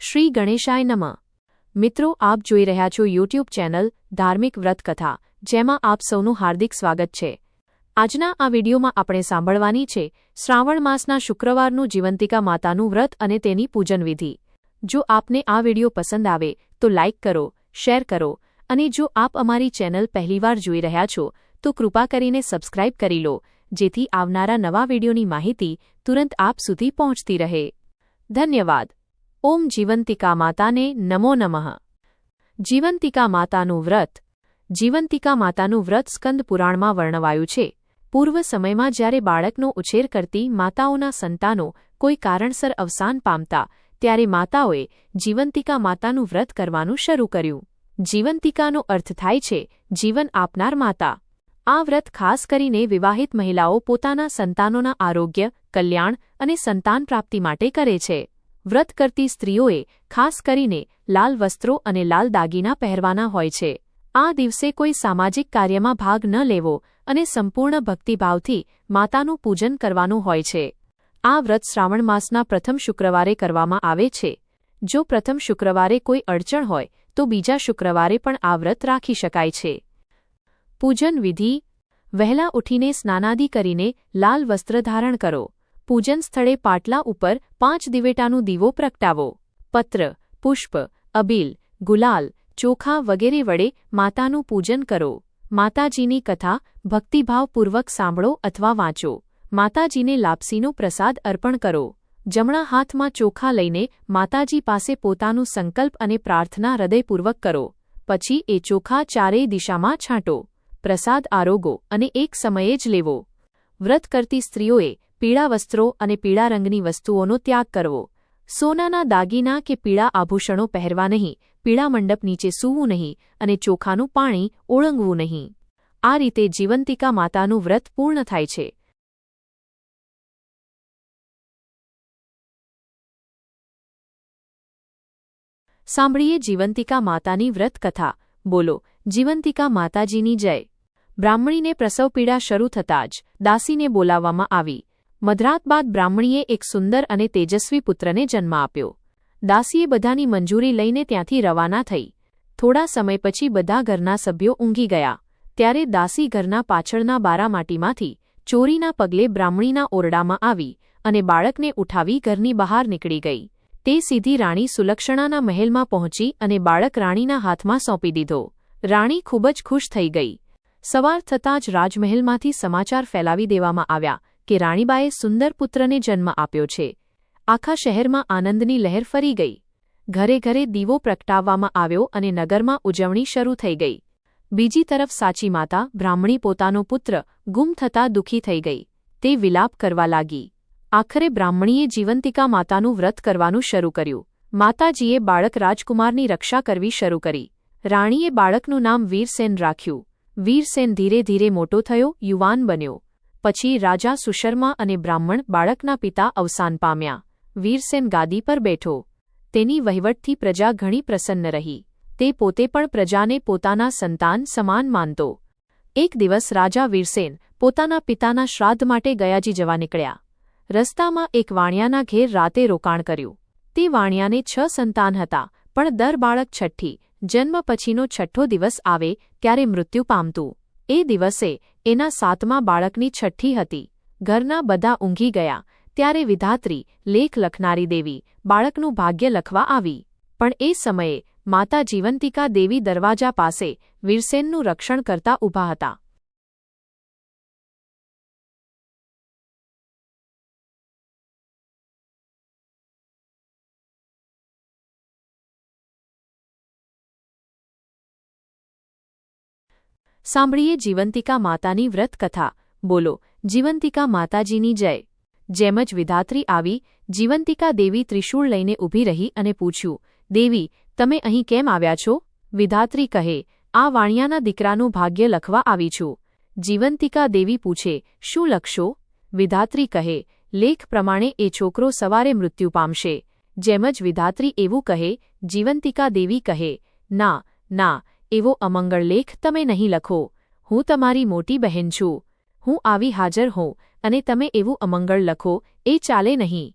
શ્રી ગણેશાય નમઃ. મિત્રો, આપ જોઈ રહ્યા છો યુટ્યુબ ચેનલ ધાર્મિક વ્રતકથા, જેમાં આપ સૌનું હાર્દિક સ્વાગત છે. આજના આ વિડીયોમાં આપણે સાંભળવાની છે શ્રાવણ માસના શુક્રવારનું જીવંતિકા માતાનું વ્રત અને તેની પૂજન વિધિ જો આપને આ વીડિયો પસંદ આવે, તો લાઇક કરો, શેર કરો, અને જો આપ અમારી ચેનલ પહેલીવાર જોઈ રહ્યા છો, તો કૃપા કરીને સબસ્ક્રાઇબ કરી લો, જેથી આવનારા નવા વિડીયોની માહિતી તુરંત આપ સુધી પહોંચતી રહે. ધન્યવાદ. ઓમ જીવંતિકા માતાને નમો નમઃ. જીવંતિકા માતાનું વ્રત, જીવંતિકા માતાનું વ્રત સ્કંદ પુરાણમાં વર્ણવાયું છે. પૂર્વ સમયમાં જ્યારે બાળકનો ઉછેર કરતી માતાઓના સંતાનો કોઈ કારણસર અવસાન પામતા, ત્યારે માતાઓએ જીવંતિકા માતાનું વ્રત કરવાનું શરૂ કર્યું. જીવંતિકાનો અર્થ થાય છે, જીવન આપનાર માતા. આ વ્રત ખાસ કરીને વિવાહિત મહિલાઓ પોતાના સંતાનોના આરોગ્ય, કલ્યાણ અને સંતાન પ્રાપ્તિ માટે કરે છે. વ્રત કરતી સ્ત્રીઓએ, ખાસ કરીને, લાલ વસ્ત્રો અને લાલ દાગીના પહેરવાના હોય છે. આ દિવસે કોઈ સામાજિક કાર્યમાં ભાગ ન લેવો અને સંપૂર્ણ ભક્તિભાવથી માતાનું પૂજન કરવાનું હોય છે. આ વ્રત શ્રાવણ માસના પ્રથમ શુક્રવારે કરવામાં આવે છે. જો પ્રથમ શુક્રવારે કોઈ અડચણ હોય, તો બીજા શુક્રવારે પણ આ વ્રત રાખી શકાય છે. પૂજન વિધિ. વહેલા ઉઠીને સ્નાનાદિ કરીને લાલ વસ્ત્ર ધારણ કરો. પૂજન સ્થળે પાટલા ઉપર પાંચ દિવેટાનું દીવો પ્રગટાવો. પત્ર, પુષ્પ, અબીલ, ગુલાલ, ચોખા વગેરે વડે માતાનું પૂજન કરો. માતાજીની કથા ભક્તિભાવપૂર્વક સાંભળો અથવા વાંચો. માતાજીને લાપસીનો પ્રસાદ અર્પણ કરો. જમણા હાથમાં ચોખા લઈને માતાજી પાસે પોતાનું સંકલ્પ અને પ્રાર્થના હૃદયપૂર્વક કરો. પછી એ ચોખા ચારેય દિશામાં છાંટો. પ્રસાદ આરોગો અને એક સમયે જ લેવો. વ્રત કરતી સ્ત્રીઓએ પીળા વસ્ત્રો અને પીળા રંગની વસ્તુઓનો ત્યાગ કરવો. સોનાના દાગીના કે પીળા આભૂષણો પહેરવા નહીં, પીળા મંડપ નીચે સૂવું નહીં અને ચોખાનું પાણી ઓળંગવું નહીં. આ રીતે જીવંતિકા માતાનું વ્રત પૂર્ણ થાય છે. સાંભળીએ જીવંતિકા માતાની વ્રત કથા. બોલો, જીવંતિકા માતાજીની જય. બ્રાહ્મણીને પ્રસવ પીડા શરૂ થતાં જ દાસીને બોલાવવામાં આવી. મધરાત બાદ બ્રાહ્મણીએ એક સુંદર અને તેજસ્વી પુત્રને જન્મ આપ્યો. દાસીએ બધાની મંજૂરી લઈને ત્યાંથી રવાના થઈ. થોડા સમય પછી બધા ઘરના સભ્યો ઊંઘી ગયા. ત્યારે દાસી ઘરના પાછળના બારામાટીમાંથી ચોરીના પગલે બ્રાહ્મણીના ઓરડામાં આવી અને બાળકને ઉઠાવી ઘરની બહાર નીકળી ગઈ. તે સીધી રાણી સુલક્ષણાના મહેલમાં પહોંચી અને બાળક રાણીના હાથમાં સોંપી દીધો. રાણી ખૂબ જ ખુશ થઈ ગઈ. સવાર થતાં જ રાજમહેલમાંથી સમાચાર ફેલાવી દેવામાં આવ્યા. કે રાણીબાએ સુંદર પુત્રને જન્મ આપ્યો છે. આખા શહેરમાં આનંદની લહેર ફરી ગઈ. ઘરે ઘરે દીવો પ્રગટાવવામાં આવ્યો અને નગરમાં ઉજવણી શરૂ થઈ ગઈ. બીજી તરફ સાચી માતા, બ્રાહ્મણી પોતાનો પુત્ર, ગુમ થતાં દુઃખી થઈ ગઈ. તે વિલાપ કરવા લાગી. આખરે બ્રાહ્મણીએ જીવંતિકા માતાનું વ્રત કરવાનું શરૂ કર્યું. માતાજીએ બાળક રાજકુમારની રક્ષા કરવી શરૂ કરી. રાણીએ બાળકનું નામ વીરસેન રાખ્યું. વીરસેન ધીરે ધીરે મોટો થયો, યુવાન બન્યો. પછી રાજા સુશર્મા અને બ્રાહ્મણ બાળકના પિતા અવસાન પામ્યા. વીરસેન ગાદી પર બેઠો. તેની વહીવટથી પ્રજા ઘણી પ્રસન્ન રહી. તે પોતે પણ પ્રજાને પોતાના સંતાન સમાન માનતો. એક દિવસ રાજા વીરસેન પોતાના પિતાના શ્રાદ્ધ માટે ગયાજી જવા નીકળ્યા. રસ્તામાં એક વાણિયાના ઘેર રાતે રોકાણ કર્યું. તે વાણિયાને છ સંતાન હતા, પણ દર બાળક છઠ્ઠી, જન્મ પછીનો છઠ્ઠો દિવસ આવે, ત્યારે મૃત્યુ પામતું. એ દિવસે એના સાતમા બાળકની છઠ્ઠી હતી. ઘરના બધા ઊંઘી ગયા, ત્યારે વિધાત્રી લેખ લખનારી દેવી બાળકનું ભાગ્ય લખવા આવી. પણ એ સમયે માતા જીવંતિકા દેવી દરવાજા પાસે વીરસેનનું રક્ષણ કરતા ઊભા હતા. સાંભળીએ જીવંતિકા માતાની વ્રત કથા બોલો, જીવંતિકા માતાજીની જય. જેમ જ વિધાત્રી આવી, જીવંતિકા દેવી ત્રિશૂળ લઈને ઊભી રહી અને પૂછ્યું, દેવી, તમે અહીં કેમ આવ્યા છો? વિધાત્રી કહે, આ વાણિયાના દીકરાનું ભાગ્ય લખવા આવી છું. જીવંતિકા દેવી પૂછે, શું લખશો? વિધાત્રી કહે, લેખ પ્રમાણે એ છોકરો સવારે મૃત્યુ પામશે. જેમ જ વિધાત્રી એવું કહે, જીવંતિકા દેવી કહે, ના ના એવો અમંગળ લેખ તમે નહીં લખો. હું તમારી મોટી બહેન છું. હું આવી હાજર હોઉં અને તમે એવું અમંગળ લખો, એ ચાલે નહીં.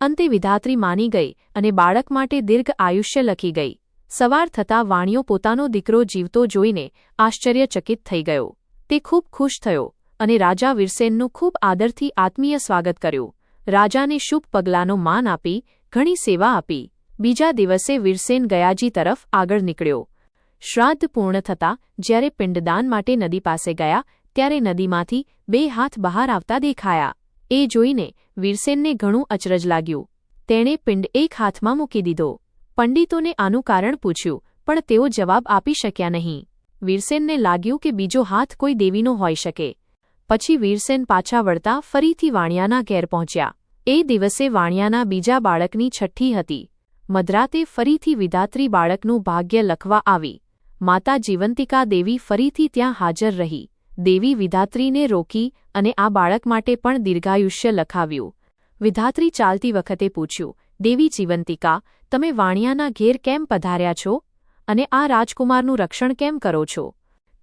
અંતે વિધાત્રી માની ગઈ અને બાળક માટે દીર્ઘ આયુષ્ય લખી ગઈ. સવાર થતાં વાણિયો પોતાનો દીકરો જીવતો જોઈને આશ્ચર્યચકિત થઈ ગયો. તે ખૂબ ખુશ થયો અને રાજા વિરસેનનું ખૂબ આદરથી આત્મીય સ્વાગત કર્યું. રાજાને શુભ પગલાંનો માન આપી, ઘણી સેવા આપી. બીજા દિવસે વિરસેન ગયાજી તરફ આગળ નીકળ્યો. શ્રાદ્ધ પૂર્ણ થતાં જ્યારે પિંડદાન માટે નદી પાસે ગયા, ત્યારે નદીમાંથી બે હાથ બહાર આવતા દેખાયા. એ જોઈને વીરસેનને ઘણું અચરજ લાગ્યું. તેણે પિંડ એક હાથમાં મૂકી દીધો. પંડિતોને આનું કારણ પૂછ્યું, પણ તેઓ જવાબ આપી શક્યા નહીં. વીરસેનને લાગ્યું કે બીજો હાથ કોઈ દેવીનો હોઈ શકે. પછી વીરસેન પાછા વળતા ફરીથી વાણિયાના ઘેર પહોંચ્યા. એ દિવસે વાણિયાના બીજા બાળકની છઠ્ઠી હતી. મધરાતે ફરીથી વિધાત્રી બાળકનું ભાગ્ય લખવા આવી. માતા જીવંતિકા દેવી ફરીથી ત્યાં હાજર રહી. દેવી વિધાત્રીને રોકી અને આ બાળક માટે પણ દીર્ઘાયુષ્ય લખાવ્યું. વિધાત્રી ચાલતી વખતે પૂછ્યું, દેવી જીવંતિકા, તમે વાણિયાના ઘેર કેમ પધાર્યા છો? અને આ રાજકુમારનું રક્ષણ કેમ કરો છો?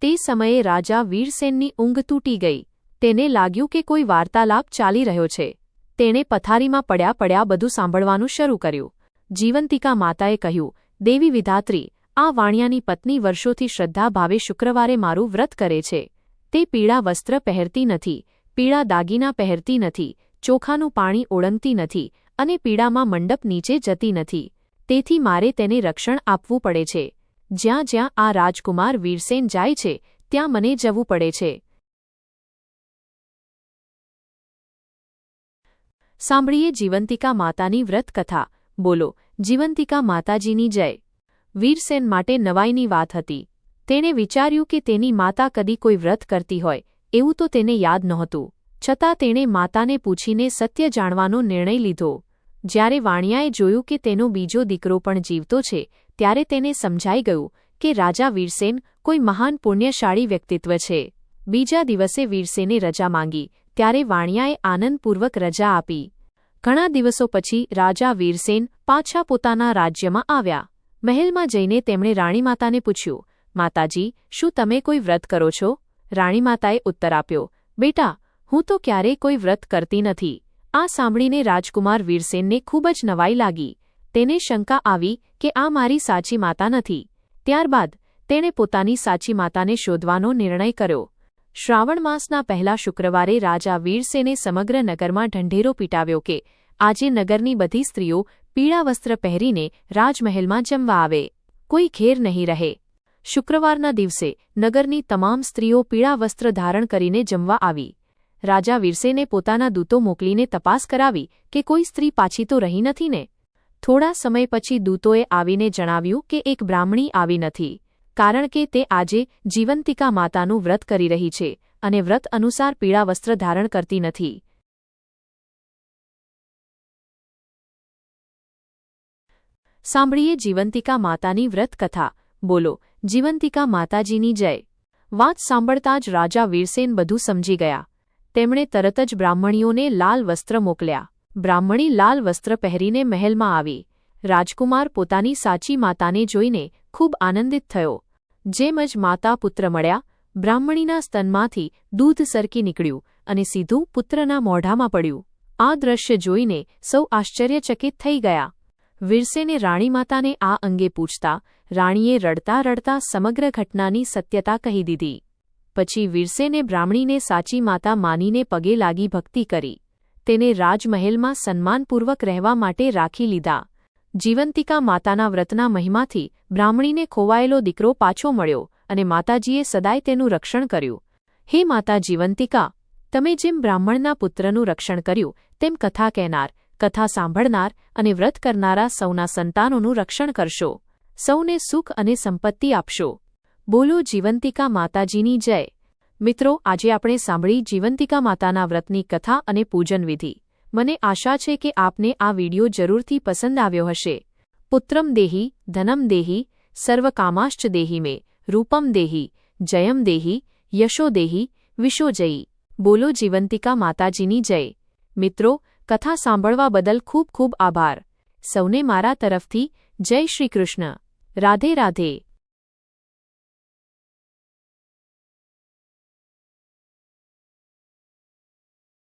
તે સમયે રાજા વીરસેનની ઊંઘ તૂટી ગઈ. તેને લાગ્યું કે કોઈ વાર્તાલાપ ચાલી રહ્યો છે. તેણે પથારીમાં પડ્યા પડ્યા બધું સાંભળવાનું શરૂ કર્યું. જીવંતિકા માતાએ કહ્યું, દેવી વિધાત્રી આ વાણિયાની પત્ની વર્ષોથી શ્રદ્ધાભાવે શુક્રવારે મારું વ્રત કરે છે. તે પીળા વસ્ત્ર પહેરતી નથી, પીળા દાગીના પહેરતી નથી, ચોખાનું પાણી ઓળંગતી નથી અને પીળામાં મંડપ નીચે જતી નથી. તેથી મારે તેને રક્ષણ આપવું પડે છે. જ્યાં જ્યાં આ રાજકુમાર વીરસેન જાય છે, ત્યાં મને જવું પડે છે. સાંભળીએ જીવંતિકા માતાની વ્રત કથા બોલો, જીવંતિકા માતાજીની જય. વીરસેન માટે નવાઈની વાત હતી. તેણે વિચાર્યું કે તેની માતા કદી કોઈ વ્રત કરતી હોય, એવું તો તેને યાદ નહોતું. છતાં તેણે માતાને પૂછીને સત્ય જાણવાનો નિર્ણય લીધો. જ્યારે વાણિયાએ જોયું કે તેનો બીજો દીકરો પણ જીવતો છે, ત્યારે તેને સમજાઈ ગયું કે રાજા વીરસેન કોઈ મહાન પુણ્યશાળી વ્યક્તિત્વ છે. બીજા દિવસે વીરસેને રજા માંગી, ત્યારે વાણિયાએ આનંદપૂર્વક રજા આપી. ઘણા દિવસો પછી રાજા વીરસેન પાછા પોતાના રાજ્યમાં આવ્યા. મહેલમાં જઈને તેમણે રાણીમાતાને પૂછ્યું, માતાજી, શું તમે કોઈ વ્રત કરો છો? રાણીમાતાએ ઉત્તર આપ્યો, બેટા, હું તો ક્યારેય કોઈ વ્રત કરતી નથી. આ સાંભળીને રાજકુમાર વીરસેનને ખૂબ જ નવાઈ લાગી. તેને શંકા આવી કે આ મારી સાચી માતા નથી. ત્યારબાદ તેણે પોતાની સાચી માતાને શોધવાનો નિર્ણય કર્યો. શ્રાવણ માસના પહેલા શુક્રવારે રાજા વીરસેને સમગ્ર નગરમાં ઢંઢેરો પીટાવ્યો કે, આજે નગરની બધી સ્ત્રીઓ પીળા વસ્ત્ર પહેરીને રાજમહેલમાં જમવા આવે. કોઈ ઘેર નહીં રહે. શુક્રવારના દિવસે નગરની તમામ સ્ત્રીઓ પીળા વસ્ત્ર ધારણ કરીને જમવા આવી. રાજા વીરસેને પોતાના દૂતો મોકલીને તપાસ કરાવી કે કોઈ સ્ત્રી પાછી તો રહી નથી ને? થોડા સમય પછી દૂતોએ આવીને જણાવ્યું કે એક બ્રાહ્મણી આવી નથી. કારણ કે તે આજે જીવંતિકા માતાનું વ્રત કરી રહી છે અને વ્રત અનુસાર પીળા વસ્ત્ર ધારણ કરતી નથી. સાંભળીએ જીવંતિકા માતાની વ્રત કથા બોલો, જીવંતિકા માતાજીની જય. વાત સાંભળતા જ રાજા વીરસેન બધું સમજી ગયા. તેમણે તરત જ બ્રાહ્મણીઓને લાલ વસ્ત્ર મોકલ્યા. બ્રાહ્મણી લાલ વસ્ત્ર પહેરીને મહેલમાં આવી. રાજકુમાર પોતાની સાચી માતાને જોઈને ખૂબ આનંદિત થયો. જેમ જ માતા પુત્ર મળ્યા, બ્રાહ્મણીના સ્તનમાંથી દૂધ સરકી નીકળ્યું અને સીધું પુત્રના મોઢામાં પડ્યું. આ દ્રશ્ય જોઈને સૌ આશ્ચર્યચકિત થઈ ગયા. વિરસેને રાણીમાતાને આ અંગે પૂછતા રાણીએ રડતા રડતા સમગ્ર ઘટનાની સત્યતા કહી દીધી. પછી વિરસેને બ્રાહ્મણીને સાચી માતા માનીને પગે લાગી ભક્તિ કરી. તેને રાજમહેલમાં સન્માનપૂર્વક રહેવા માટે રાખી લીધા. જીવંતિકા માતાના વ્રતના મહિમાથી બ્રાહ્મણીને ખોવાયેલો દીકરો પાછો મળ્યો અને માતાજીએ સદાય તેનું રક્ષણ કર્યું. હે માતા જીવંતિકા, તમે જેમ બ્રાહ્મણના પુત્રનું રક્ષણ કર્યું, તેમ કથા કહેનાર કથા સાંભળનાર અને વ્રત કરનારા સૌના સંતાનોનું રક્ષણ કરશો. સૌને સુખ અને સંપત્તિ આપશો. બોલો જીવંતિકા માતાજીની જય. મિત્રો, આજે આપણે સાંભળી જીવંતિકા માતાના વ્રતની કથા અને પૂજન વિધિ. મને આશા છે કે આપને આ વિડિયો જરૂરથી પસંદ આવ્યો હશે. પુત્રમ દેહી, ધનમ દેહી, સર્વકામાશ્ચ દેહી મે, રૂપમ દેહી, જયમ દેહી, યશો દેહી વિશોજયી બોલો જીવંતિકા માતાજીની જય. મિત્રો કથા સાંભળવા બદલ ખૂબ ખૂબ આભાર. સૌને મારા તરફથી જય શ્રી કૃષ્ણ. રાધે રાધે.